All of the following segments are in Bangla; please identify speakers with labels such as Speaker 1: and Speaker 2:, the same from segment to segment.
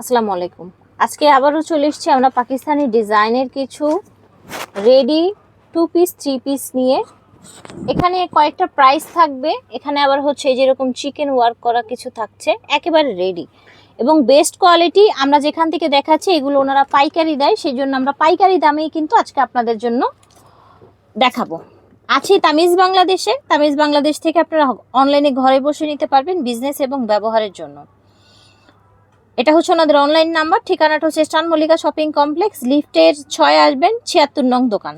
Speaker 1: আসসালামু আলাইকুম। আজকে আবারও চলে এসেছি আমরা পাকিস্তানি ডিজাইনের কিছু ready two piece, three piece নিয়ে। এখানে কয়েকটা প্রাইস থাকবে। এখানে আবার হচ্ছে যেরকম চিকেন ওয়ার্ক করা কিছু থাকছে, একেবারে রেডি। এবং বেস্ট কোয়ালিটি আমরা যেখান থেকে দেখাচ্ছি, এগুলো ওনারা পাইকারি দেয় সেই জন্য আমরা পাইকারি দামেই কিন্তু আজকে আপনাদের জন্য দেখাবো। আছি তামিজ বাংলাদেশে। তামিজ বাংলাদেশ থেকে আপনারা অনলাইনে ঘরে বসে নিতে পারবেন বিজনেস এবং ব্যবহারের জন্য। এটা হচ্ছে ওনাদের অনলাইন নাম্বার ঠিকানাটা হচ্ছে স্টান মল্লিকা শপিং কমপ্লেক্স লিফটের ছয় আসবেন ছিয়াত্তর নং দোকান।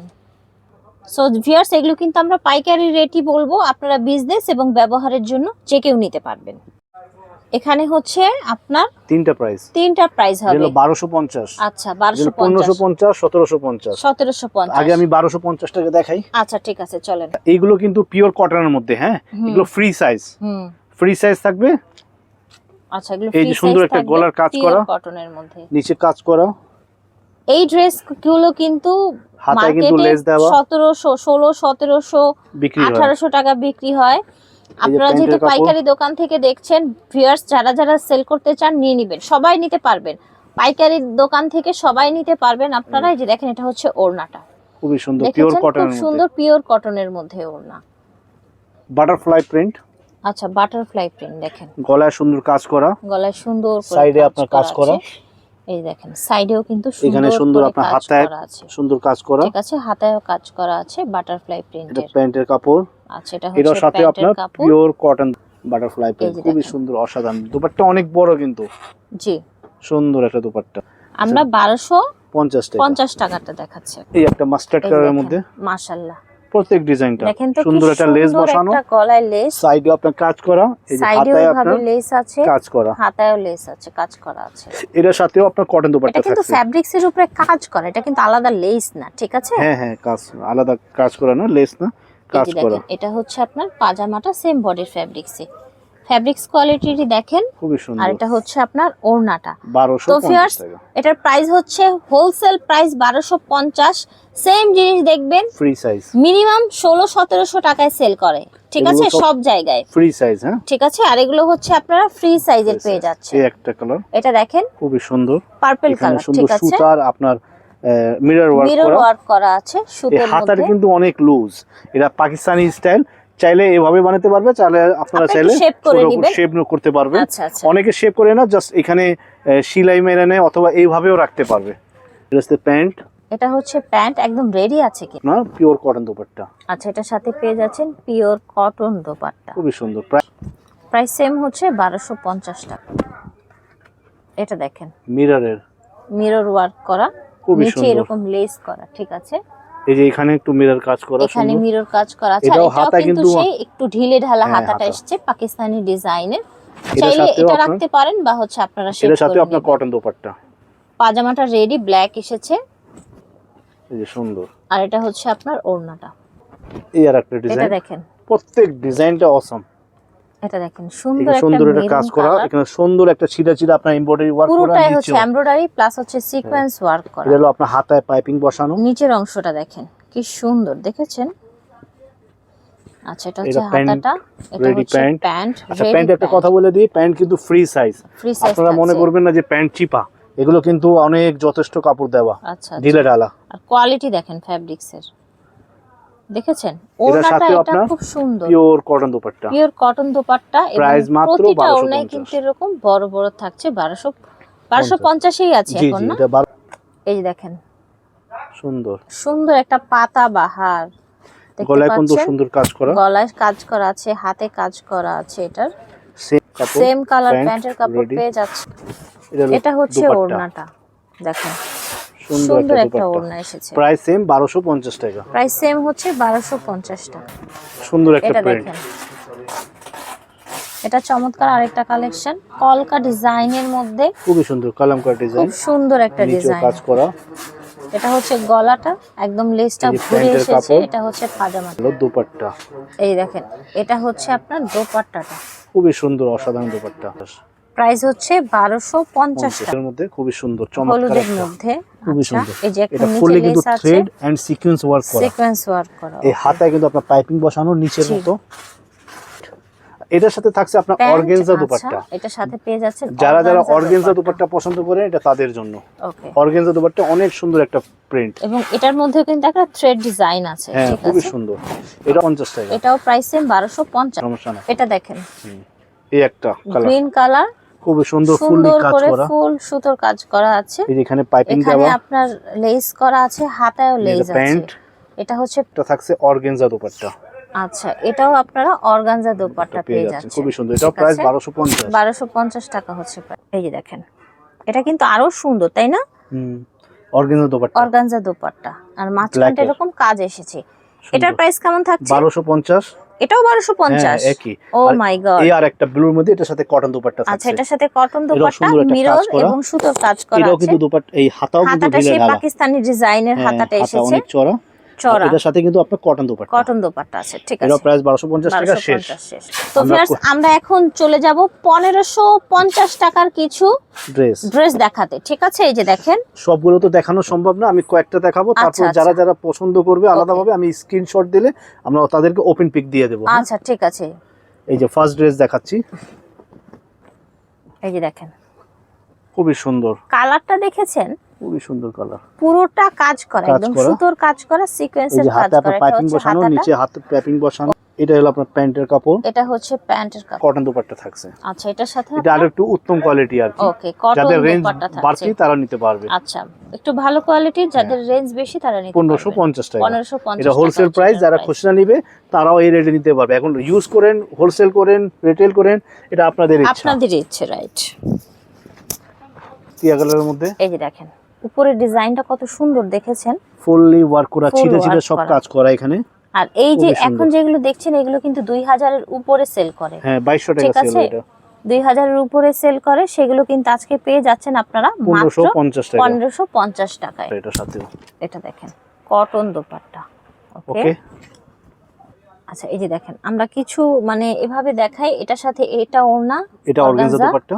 Speaker 1: সো ভিয়ার্স এগুলো কিন্তু আমরা পাইকারি রেটই বলব আপনারা বিজনেস এবং ব্যবহারের জন্য যে কেউ নিতে পারবেন। এখানে হচ্ছে আপনার
Speaker 2: তিনটা প্রাইস
Speaker 1: তিনটা প্রাইস হবে।
Speaker 2: যেগুলো বারোশো পঞ্চাশ।
Speaker 1: আচ্ছা বারোশো
Speaker 2: পনেরোশো
Speaker 1: পঞ্চাশ
Speaker 2: পঞ্চাশ সতেরোশো পঞ্চাশ।
Speaker 1: সতেরোশো পঞ্চাশ।
Speaker 2: আগে আমি বারোশো পঞ্চাশ টাকা দেখাই।
Speaker 1: আচ্ছা ঠিক আছে চলেন।
Speaker 2: এইগুলো কিন্তু পিওর কটনের মধ্যে হ্যাঁ? এগুলো ফ্রি সাইজ
Speaker 1: হুম।
Speaker 2: ফ্রি সাইজ থাকবে
Speaker 1: আচ্ছা এগুলো
Speaker 2: এই যে সুন্দর একটা গলার কাজ করা।
Speaker 1: কটনের মধ্যে।
Speaker 2: নিচে কাজ করা।
Speaker 1: এই ড্রেসগুলো কিন্তু
Speaker 2: লেস দেওয়া।
Speaker 1: টাকা বিক্রি হয়। আপনারা যেহেতু পাইকারি দোকান থেকে দেখছেন ভিউয়ার্স যারা যারা সেল করতে চান নিয়ে নেবেন সবাই নিতে পারবেন। পাইকারি দোকান থেকে সবাই নিতে পারবেন। আপনারা এই যে দেখেন এটা হচ্ছে ওড়নাটা।
Speaker 2: খুবই সুন্দর পিওর
Speaker 1: খুব সুন্দর পিওর কটনের মধ্যে ওড়না।
Speaker 2: বাটারফ্লাই প্রিন্ট
Speaker 1: আচ্ছা বাটারফ্লাই প্রিন্ট দেখেন।
Speaker 2: গলায় সুন্দর কাজ করা।
Speaker 1: গলায় সুন্দর
Speaker 2: সাইডে আপনার কাজ করা।
Speaker 1: এই দেখেন সাইডেও কিন্তু
Speaker 2: এখানে
Speaker 1: সুন্দর
Speaker 2: আপনার হাতায় সুন্দর কাজ করা।
Speaker 1: ঠিক আছে হাতায়ও কাজ করা আছে বাটারফ্লাই
Speaker 2: এটা প্যান্টের কাপড়।
Speaker 1: আচ্ছা এটা হচ্ছে
Speaker 2: সাথে আপনার পিওর কটন বাটারফ্লাই প্রিন্ট খুবই সুন্দর অসাধারণ। দুপাট্টা অনেক বড় কিন্তু।
Speaker 1: জি।
Speaker 2: সুন্দর একটা দুপাট্টা।
Speaker 1: আমরা বারোশো
Speaker 2: পঞ্চাশ টাকা।
Speaker 1: পঞ্চাশ টাকাটা দেখাচ্ছে
Speaker 2: এই একটা মাস্টার্ড কালারের মধ্যে।
Speaker 1: মাশাল্লাহ
Speaker 2: প্রত্যেক ডিজাইনটা। সুন্দর একটা লেস বসানো।
Speaker 1: একটা গলায় লেস
Speaker 2: সাইডে আপনার কাজ করা এই যে হাতায় আপনার
Speaker 1: লেস আছে
Speaker 2: কাজ করা।
Speaker 1: হাতায়ও লেস আছে কাজ করা আছে।
Speaker 2: এটার সাথেও আপনার কটন দুপাট্টা
Speaker 1: এটা কিন্তু ফ্যাব্রিক্স এর উপরে কাজ করা এটা কিন্তু আলাদা লেস না ঠিক আছে?
Speaker 2: হ্যাঁ হ্যাঁ কাজ আলাদা কাজ করা না লেস না কাজ করা।
Speaker 1: এটা হচ্ছে আপনার পাজামাটা সেম বডির ফ্যাব্রিক্সে ফ্যাব্রিক্স কোয়ালিটিটি দেখেন
Speaker 2: খুবই
Speaker 1: আর
Speaker 2: সুন্দর
Speaker 1: এটা হচ্ছে আপনার ওড়নাটা।
Speaker 2: বারোশো
Speaker 1: তো ভিউয়ার্স এটার প্রাইস হচ্ছে হোলসেল প্রাইস বারোশো পঞ্চাশ সেম জিনিস দেখবেন
Speaker 2: ফ্রি সাইজ
Speaker 1: মিনিমাম ষোলো সতেরোশো টাকায় সেল করে। ঠিক আছে?
Speaker 2: সব-
Speaker 1: জায়গায়।
Speaker 2: ফ্রি সাইজ হ্যাঁ?
Speaker 1: ঠিক আছে? আর এগুলো হচ্ছে আপনারা ফ্রি সাইজের পেয়ে যাচ্ছে।
Speaker 2: এই একটা কালার
Speaker 1: এটা দেখেন
Speaker 2: খুবই সুন্দর।
Speaker 1: পার্পল কালার ঠিক আছে?
Speaker 2: সুতার আপনার মিরর ওয়ার্ক করা।
Speaker 1: আছে সুতোর
Speaker 2: হাতার
Speaker 1: মধ্যে।
Speaker 2: কিন্তু অনেক লুজ এটা পাকিস্তানি স্টাইল চাইলে এভাবে বানাতে পারবে চাইলে আপনারা চাইলে শেপ করতে পারবে।
Speaker 1: আচ্ছা আচ্ছা।
Speaker 2: অনেকে শেপ করে না জাস্ট এখানে সেলাই মেরে নেয় অথবা এইভাবেও রাখতে পারবে। প্যান্ট।
Speaker 1: এটা হচ্ছে প্যান্ট একদম রেডি আছে কি?
Speaker 2: না পিওর কটন দুপাট্টা।
Speaker 1: আচ্ছা এটার সাথে পেয়ে যাচ্ছেন পিওর কটন দোপাট্টা।
Speaker 2: খুবই সুন্দর। প্রায়
Speaker 1: প্রাইস সেম হচ্ছে বারোশো পঞ্চাশ টাকা। এটা দেখেন।
Speaker 2: মিররের
Speaker 1: মিরর ওয়ার্ক করা।
Speaker 2: খুবই
Speaker 1: নিচে এরকম লেস করা ঠিক আছে?
Speaker 2: এই যে এখানে একটু মিরর কাজ করা
Speaker 1: এখানে মিরর কাজ করা আছে।
Speaker 2: এটাও হাতা
Speaker 1: কিন্তু সেই একটু ঢিলে ঢালা
Speaker 2: হ্যাঁ,
Speaker 1: হাতাটা
Speaker 2: হাতা।
Speaker 1: এসছে পাকিস্তানি ডিজাইনের। চাইলে এটা রাখতে পারেন বা হচ্ছে আপনারা
Speaker 2: সেটা সাথে আপনার কটন দোপাট্টা।
Speaker 1: পাজামাটা রেডি ব্ল্যাক এসেছে।
Speaker 2: এই যে সুন্দর।
Speaker 1: আর এটা হচ্ছে আপনার ওড়নাটা।
Speaker 2: এই আর একটা
Speaker 1: এটা
Speaker 2: ডিজাইন
Speaker 1: দেখেন।
Speaker 2: প্রত্যেক ডিজাইনটা অসম
Speaker 1: এটা দেখেন সুন্দর একটা
Speaker 2: সুন্দর একটা কাজ করা এখানে সুন্দর একটা আপনার এমব্রয়ডারি ওয়ার্ক করা
Speaker 1: পুরোটাই হচ্ছে এমব্রয়ডারি প্লাস হচ্ছে সিকোয়েন্স ওয়ার্ক করা।
Speaker 2: এটা হলো আপনার হাতায় পাইপিং বসানো।
Speaker 1: নিচের অংশটা দেখেন কি সুন্দর দেখেছেন? আচ্ছা এটা হচ্ছে
Speaker 2: প্যান্ট,
Speaker 1: হাতাটা এটা হচ্ছে
Speaker 2: প্যান্ট।
Speaker 1: প্যান্ট
Speaker 2: আচ্ছা প্যান্ট একটা কথা বলে দিই প্যান্ট কিন্তু ফ্রি সাইজ আপনারা মনে করবেন না যে প্যান্ট চিপা এগুলো কিন্তু অনেক যথেষ্ট কাপড় দেওয়া।
Speaker 1: আচ্ছা
Speaker 2: ঢিলে ঢালা।
Speaker 1: আর কোয়ালিটি দেখেন ফ্যাব্রিক্স এর। দেখেছেন? ওড়নাটা এটা খুব সুন্দর।
Speaker 2: Pure cotton dupatta.
Speaker 1: Pure cotton dupatta
Speaker 2: Price মাত্র
Speaker 1: প্রতিটা
Speaker 2: 1250
Speaker 1: ওড়নায় কিন্তু এরকম বড় বড় থাকছে বারোশো বারোশো পঞ্চাশেই আছে এখন না? এই যে দেখেন।
Speaker 2: সুন্দর।
Speaker 1: সুন্দর একটা পাতা বাহার।
Speaker 2: গলায় কিন্তু সুন্দর কাজ করা?
Speaker 1: গলায় কাজ করা আছে হাতে কাজ করা আছে এটার।
Speaker 2: সেম
Speaker 1: কালার
Speaker 2: প্যান্ট,
Speaker 1: প্যান্টের কাপড় পেয়ে যাচ্ছে।
Speaker 2: এটা
Speaker 1: হচ্ছে। ওড়নাটা দেখেন।
Speaker 2: সুন্দর একটা
Speaker 1: ওড়না এসেছে।
Speaker 2: প্রাইস সেম বারোশো পঞ্চাশ টাকা।
Speaker 1: প্রাইস সেম হচ্ছে বারোশো পঞ্চাশ টাকা।
Speaker 2: সুন্দর একটা প্রিন্ট
Speaker 1: এটা চমৎকার আরেকটা কালেকশন কলকা ডিজাইনের মধ্যে।
Speaker 2: খুবই সুন্দর কালামকার ডিজাইন
Speaker 1: খুব সুন্দর একটা ডিজাইন
Speaker 2: কাজ করা।
Speaker 1: এটা হচ্ছে গলাটা একদম লেসটা ঘুরে এসেছে এটা হচ্ছে পাজামা
Speaker 2: হলো দুপাট্টা।
Speaker 1: এই দেখেন এটা হচ্ছে আপনার দোপাট্টাটা।
Speaker 2: খুবই সুন্দর অসাধারণ দুপাট্টা।
Speaker 1: প্রাইস হচ্ছে বারোশো পঞ্চাশ টাকা
Speaker 2: পঞ্চাশের মধ্যে খুবই সুন্দর চমৎকার
Speaker 1: হলুদের মধ্যে।
Speaker 2: খুবই
Speaker 1: আচ্ছা
Speaker 2: সুন্দর।
Speaker 1: এই যে
Speaker 2: এটা কিন্তু থ্রেড এন্ড সিকোয়েন্স ওয়ার্ক করা।
Speaker 1: সিকোয়েন্স ওয়ার্ক করা
Speaker 2: এই হাতায় কিন্তু আপনার পাইপিং বসানো নিচের মতো। এটার সাথে থাকছে আপনার অর্গেনজা
Speaker 1: আচ্ছা,
Speaker 2: দুপাট্টা।
Speaker 1: এটার সাথে পেয়ে যাচ্ছেন
Speaker 2: যারা যারা অর্গেনজা
Speaker 1: দুপাট্টা।
Speaker 2: পছন্দ করে এটা তাদের জন্য। অর্গেনজা দুপাট্টা অনেক সুন্দর একটা প্রিন্ট
Speaker 1: এবং এটার মধ্যে কিন্তু একটা থ্রেড ডিজাইন আছে
Speaker 2: হ্যাঁ খুবই সুন্দর। এটা পঞ্চাশ টাকা।
Speaker 1: এটাও প্রাইস সেম বারোশো পঞ্চাশ।
Speaker 2: সমস্যা না
Speaker 1: এটা দেখেন।
Speaker 2: এই একটা কালার
Speaker 1: গ্রিন কালার
Speaker 2: খুবই সুন্দর ফুললি কাজ
Speaker 1: করে। ফুল সুতোর কাজ করা আছে।
Speaker 2: এই এখানে পাইপিং
Speaker 1: এখানে আপনার লেস করা আছে হাতায়ও লেস আছে। এটা হচ্ছে
Speaker 2: এটা থাকছে অর্গেনজা দুপাট্টা।
Speaker 1: আচ্ছা এটাও আপনারা অর্গানজা দোপাট্টা
Speaker 2: পেয়ে যাচ্ছেন। খুবই সুন্দর। এটাও প্রাইস বারোশো পঞ্চাশ।
Speaker 1: বারোশো পঞ্চাশ টাকা হচ্ছে। এই যে দেখেন এটা কিন্তু আরও সুন্দর তাই না?
Speaker 2: অর্গেনজা দুপাট্টা।
Speaker 1: অর্গানজা দোপাট্টা। আর মাঝখানটা এরকম কাজ এসেছে। এটার প্রাইস কেমন থাকছে?
Speaker 2: বারোশো পঞ্চাশ।
Speaker 1: এটাও বারোশো পঞ্চাশ।
Speaker 2: হ্যাঁ, একই।
Speaker 1: ও মাই গড
Speaker 2: এই আর একটা ব্লুর মধ্যে এটার সাথে কটন দুপাট্টা
Speaker 1: আচ্ছা এটার সাথে কটন দোপাট্টা মিরর এবং সুতোর কাজ করা
Speaker 2: এটাও কিন্তু দোপাট্টা এই হাতাও কিন্তু
Speaker 1: হাতাটা সেই
Speaker 2: ঢালা
Speaker 1: পাকিস্তানি ডিজাইনের
Speaker 2: হ্যাঁ,
Speaker 1: হাতাটা
Speaker 2: হাতা
Speaker 1: এসেছে।
Speaker 2: অনেক চড়া
Speaker 1: চড়া।
Speaker 2: এটার সাথে কিন্তু আপনার কটন দুপাট্টা।
Speaker 1: কটন দোপাট্টা আছে ঠিক আছে।
Speaker 2: প্রাইস বারোশো পঞ্চাশ টাকা শেষ।
Speaker 1: তো
Speaker 2: আমরা
Speaker 1: আমরা এখন চলে যাব পনেরোশো পঞ্চাশ টাকার কিছু
Speaker 2: ড্রেস
Speaker 1: ড্রেস দেখাতে ঠিক আছে? এই যে দেখেন।
Speaker 2: সবগুলো তো দেখানো সম্ভব না আমি কয়েকটা দেখাবো।
Speaker 1: আচ্ছা,
Speaker 2: তারপর
Speaker 1: আচ্ছা।
Speaker 2: যারা যারা পছন্দ করবে আলাদাভাবে আমি স্ক্রিনশট দিলে আমরা তাদেরকে ওপেন পিক দিয়ে দেবো হ্যাঁ?
Speaker 1: আচ্ছা ঠিক আছে।
Speaker 2: এই যে ফার্স্ট ড্রেস দেখাচ্ছি।
Speaker 1: এই যে দেখেন।
Speaker 2: খুবই সুন্দর।
Speaker 1: কালারটা দেখেছেন?
Speaker 2: খুবই সুন্দর কালার
Speaker 1: পুরোটা কাজ করা একদম সুতোর কাজ করা সিকোয়েন্সের কাজ
Speaker 2: হাতে
Speaker 1: করা
Speaker 2: আপনার
Speaker 1: এটা
Speaker 2: পাইপিং বসানো নিচে হাতে পাইপিং বসানো এটা হলো আপনার প্যান্টের কাপড়।
Speaker 1: এটা হচ্ছে প্যান্টের কাপড়।
Speaker 2: কটন দুপাট্টা থাকছে।
Speaker 1: আচ্ছা এটার সাথে
Speaker 2: এটা আরও একটু উত্তম কোয়ালিটি আর কি।
Speaker 1: ওকে কটন
Speaker 2: যাদের রেঞ্জ বাড়তি তারা নিতে পারবে।
Speaker 1: আচ্ছা একটু ভালো কোয়ালিটির যাদের রেঞ্জ বেশি তারা নিতে
Speaker 2: পনেরোশো পঞ্চাশ টাকা।
Speaker 1: পনেরোশো পঞ্চাশ
Speaker 2: এটা হোলসেল প্রাইস যারা খুচরা নিবে তারাও এই রেটে নিতে পারবে। এখন ইউজ করেন হোলসেল করেন রিটেল করেন এটা আপনাদের ইচ্ছা।
Speaker 1: আপনাদের ইচ্ছে রাইট
Speaker 2: টিয়া কালারের মধ্যে?
Speaker 1: এই যে দেখেন উপরের ডিজাইনটা কত সুন্দর দেখেছেন?
Speaker 2: ফুললি ওয়ার্ক করা ছিটে ছিটে সব কাজ করা এখানে।
Speaker 1: আর এই যে এখন যেগুলো দেখছেন এগুলো কিন্তু দুই হাজারের উপরে সেল করে।
Speaker 2: হ্যাঁ বাইশশো টাকা সেল এটা।
Speaker 1: দুই হাজারের উপরে সেল করে সেগুলো কিন্তু আজকে পেয়ে যাচ্ছেন আপনারা
Speaker 2: পনেরোশো
Speaker 1: মাত্র পনেরোশো পঞ্চাশ টাকায়।
Speaker 2: এটার সাথেও
Speaker 1: এটা দেখেন কটন দোপাট্টা। ওকে আচ্ছা এই যে দেখেন আমরা কিছু মানে এভাবে দেখাই এটার সাথে এটা ওড়না
Speaker 2: এটা অর্গানজা দুপাট্টা।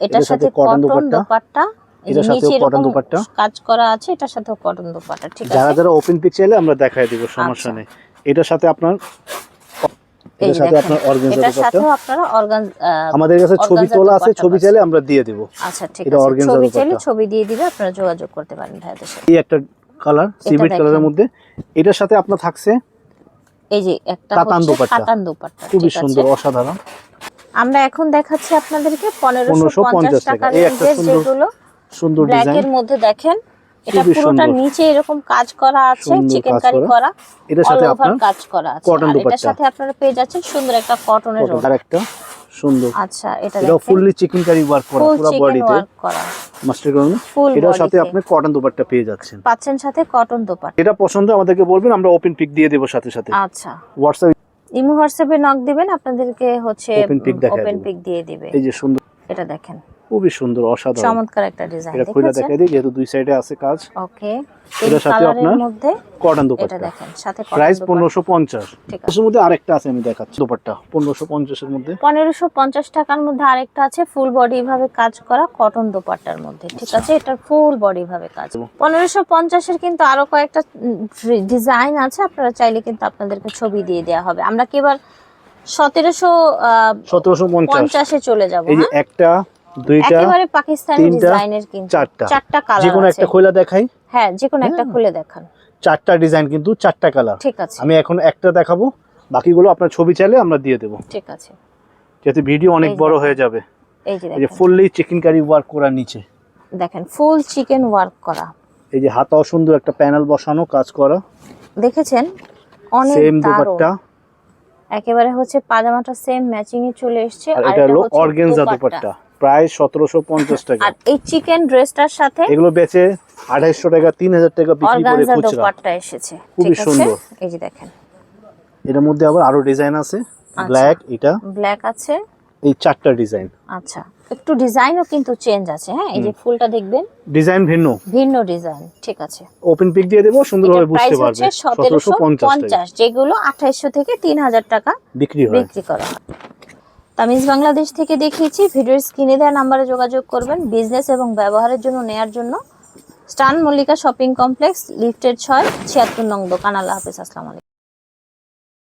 Speaker 1: এটার সাথে কটন দোপাট্টা।
Speaker 2: এটার
Speaker 1: এরকম
Speaker 2: দোপাট্টা।
Speaker 1: কাজ করা আছে এটার সাথেও কটন দোপাট্টা ঠিক আছে?
Speaker 2: যারা ওপেন পিক চাইলে আমরা দেখাই দিব সমস্যা
Speaker 1: আচ্ছা।
Speaker 2: নেই। এটার সাথে আপনার এটার সাথে আপনার অর্গানজা
Speaker 1: এটার সাথেও আপনারা অর্গান
Speaker 2: আমাদের কাছে ছবি তোলা আছে ছবি চাইলে আমরা দিয়ে দিব।
Speaker 1: আচ্ছা ঠিক আছে। ছবি চাইলে ছবি দিয়ে দিবে আপনারা যোগাযোগ করতে পারেন ভাইদের সাথে।
Speaker 2: এই একটা কালার সিভিট কালারের মধ্যে। এটার সাথে আপনার থাকছে
Speaker 1: এই যে একটা
Speaker 2: কাতান দোপাট্টা।
Speaker 1: কাতান দোপাট্টা
Speaker 2: খুবই সুন্দর অসাধারণ।
Speaker 1: আমরা এখন দেখাচ্ছি আপনাদেরকে পনেরোশো
Speaker 2: 1550
Speaker 1: পঞ্চাশ
Speaker 2: টাকা।
Speaker 1: টাকার
Speaker 2: এই একটা সুন্দর
Speaker 1: যেগুলো
Speaker 2: সুন্দর ডিজাইন
Speaker 1: এর মধ্যে দেখেন এটা পুরোটা নিচে এরকম কাজ করা আছে চিকেন কারি।
Speaker 2: করা। এটার সাথে আপনার
Speaker 1: কাজ করা আছে।
Speaker 2: cotton
Speaker 1: আর এটার সাথে আপনারা পেয়ে যাচ্ছেন সুন্দর একটা কটনের
Speaker 2: কটন আর একটা সুন্দর।
Speaker 1: আচ্ছা এটা
Speaker 2: এটা ফুললি চিকেন কারি ওয়ার্ক করা পুরো বডিতে মাস্টার গ্রাউন্ড এটার সাথে আপনি কটন দুপাট্টা পেয়ে যাচ্ছেন।
Speaker 1: পাচ্ছেন সাথে কটন দোপাট্টা।
Speaker 2: এটা পছন্দ আমাদেরকে বলবেন আমরা ওপেন পিক দিয়ে দেবো সাথে সাথে।
Speaker 1: আচ্ছা।
Speaker 2: হোয়াটসঅ্যাপ
Speaker 1: ইমো হোয়াটসঅ্যাপে নক দিবেন আপনাদেরকে হচ্ছে ওপেন পিক দিয়ে দিবে।
Speaker 2: এই যে সুন্দর।
Speaker 1: এটা দেখেন।
Speaker 2: খুবই সুন্দর অসাধারণ।
Speaker 1: চমৎকার একটা ডিজাইন
Speaker 2: এটা খুলে দেখাই দিই যেহেতু দুই সাইডে আছে কাজ।
Speaker 1: ওকে
Speaker 2: এটার সাথে আপনার
Speaker 1: মধ্যে
Speaker 2: কটন
Speaker 1: এটা দেখেন সাথে
Speaker 2: প্রাইস পনেরোশো পঞ্চাশ।
Speaker 1: ঠিক আছে
Speaker 2: এর মধ্যে আরেকটা আছে আমি দেখাচ্ছি দুপাট্টা পনেরোশো পঞ্চাশের মধ্যে।
Speaker 1: পনেরোশো পঞ্চাশ টাকার মধ্যে আরেকটা আছে ফুল বডি ভাবে কাজ করা কটন দোপাট্টার মধ্যে ঠিক আছে? এটার ফুল বডি ভাবে কাজ। পনেরোশো পঞ্চাশের কিন্তু আরও কয়েকটা ডিজাইন আছে আপনারা চাইলে কিন্তু আপনাদেরকে ছবি দিয়ে দেওয়া হবে। আমরা কি এবার সতেরোশো
Speaker 2: সতেরোশো পঞ্চাশে।
Speaker 1: চলে যাব
Speaker 2: এই একটা দুইটা
Speaker 1: একেবারে পাকিস্তানি ডিজাইনের কিন্তু।
Speaker 2: চারটা।
Speaker 1: চারটা কালার
Speaker 2: কোনো
Speaker 1: আছে।
Speaker 2: একটা খোলা দেখাই।
Speaker 1: হ্যাঁ যে কোনো একটা
Speaker 2: হ্যাঁ।
Speaker 1: খুলে দেখান।
Speaker 2: চারটা ডিজাইন কিন্তু চারটা কালার
Speaker 1: ঠিক আছে।
Speaker 2: আমি এখন একটা দেখাবো বাকিগুলো আপনার ছবি চাইলে আমরা দিয়ে দেবো।
Speaker 1: ঠিক আছে।
Speaker 2: যাতে ভিডিও অনেক বড় হয়ে যাবে।
Speaker 1: এই যে দেখেন।
Speaker 2: ফুললি চিকেন কারি ওয়ার্ক করা নিচে।
Speaker 1: দেখেন ফুল চিকেন ওয়ার্ক করা।
Speaker 2: এই যে হাতাও সুন্দর একটা প্যানেল বসানো কাজ করা।
Speaker 1: দেখেছেন? অনেক
Speaker 2: সেম দুপাট্টা।
Speaker 1: একেবারে হচ্ছে পাজামাটা সেম ম্যাচিং এ চলে এসেছে।
Speaker 2: আর এটা হলো অর্গেনজা দুপাট্টা। প্রায় সতেরোশো পঞ্চাশ টাকা।
Speaker 1: আর এই চিকেন ড্রেসটার সাথে
Speaker 2: এগুলো বেচে আঠাইশশো টাকা তিন হাজার টাকা বিক্রি করে খুচরা।
Speaker 1: এসেছে।
Speaker 2: খুবই সুন্দর।
Speaker 1: এই যে দেখেন।
Speaker 2: এটার মধ্যে আবার আরও ডিজাইন আছে।
Speaker 1: আচ্ছা।
Speaker 2: ব্ল্যাক এটা।
Speaker 1: ব্ল্যাক আছে।
Speaker 2: এই চারটা ডিজাইন।
Speaker 1: আচ্ছা। একটু ডিজাইনও কিন্তু চেঞ্জ আছে হ্যাঁ? এই যে ফুলটা দেখবেন?
Speaker 2: ডিজাইন ভিন্ন।
Speaker 1: ভিন্ন ডিজাইন ঠিক আছে।
Speaker 2: ওপেন পিক দিয়ে দেবো সুন্দরভাবে বুঝতে পারবে।
Speaker 1: হচ্ছে সতেরোশো
Speaker 2: পঞ্চাশ টাকা।
Speaker 1: পঞ্চাশ যেগুলো আঠাইশশো থেকে তিন হাজার টাকা
Speaker 2: বিক্রি হয়।
Speaker 1: বিক্রি করা হয়। তামিজ বাংলাদেশ থেকে দেখিয়েছি। ভিডিওর স্ক্রিনে দেওয়া নাম্বারে যোগাযোগ করবেন। বিজনেস এবং ব্যবহারের জন্য নেয়ার জন্য। স্টান মল্লিকা শপিং কমপ্লেক্স লিফটেড ছয়, ছিয়াত্তর নং দোকান। আল্লাহ হাফিজ। আসসালামু আলাইকুম।